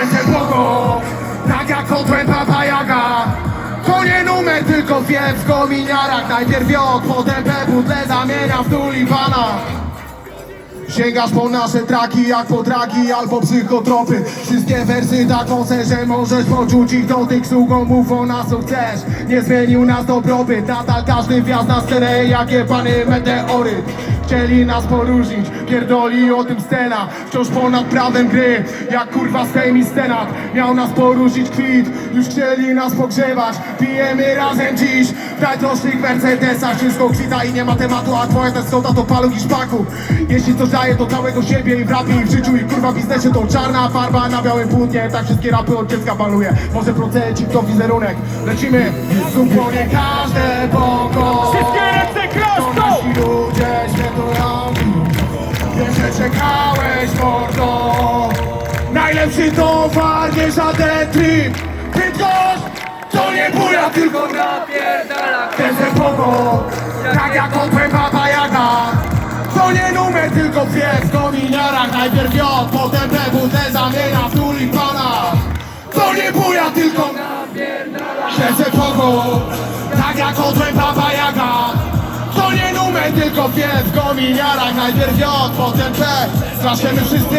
Jestem Bogo, tak jak kotłem Baba Jaga. To nie numer, tylko wiew w kominiarach. Najpierw jod, potem bebudle zamienia w tulipana Sięgasz po nasze traki jak po dragi albo psychotropy. Wszystkie wersy tak mocne, że możesz poczuć ich dotyk Sługą mów o nas co chcesz. Nie zmienił nas dobrobyt. Nadal każdy wjazd na scenę jak jebany meteoryt Chcieli nas poróżnić, pierdoli o tym scena Wciąż ponad prawem gry, jak kurwa Sejm i Senat Miał nas poróżnić kwit, już chcieli nas pogrzewać Pijemy razem dziś, w najdroższych Mercedesach Wszystko kwita i nie ma tematu, a twoja testota to paluch i szpaku. Jeśli coś daje do całego siebie i w rapie i w życiu i kurwa w biznesie To czarna farba na białym płótnie, tak wszystkie rapy od dziecka baluje Może procencik to wizerunek, lecimy Zupełnie każde boko czekałeś mordo. Najlepszy towar, nie żaden trip. Bydgoszcz, to nie buja, tylko Napierdala. Jestem pogo, tak jak kotłem Baba Jaga To nie numer, tylko pies w kominiarach Najpierw jod, potem BWD zamienia w tulipana To nie buja, tylko Jestem pogo, tak jak kotłem Baba Jaga tylko pies w kominiarach Najpierw jod, potem P. Straszymy wszyscy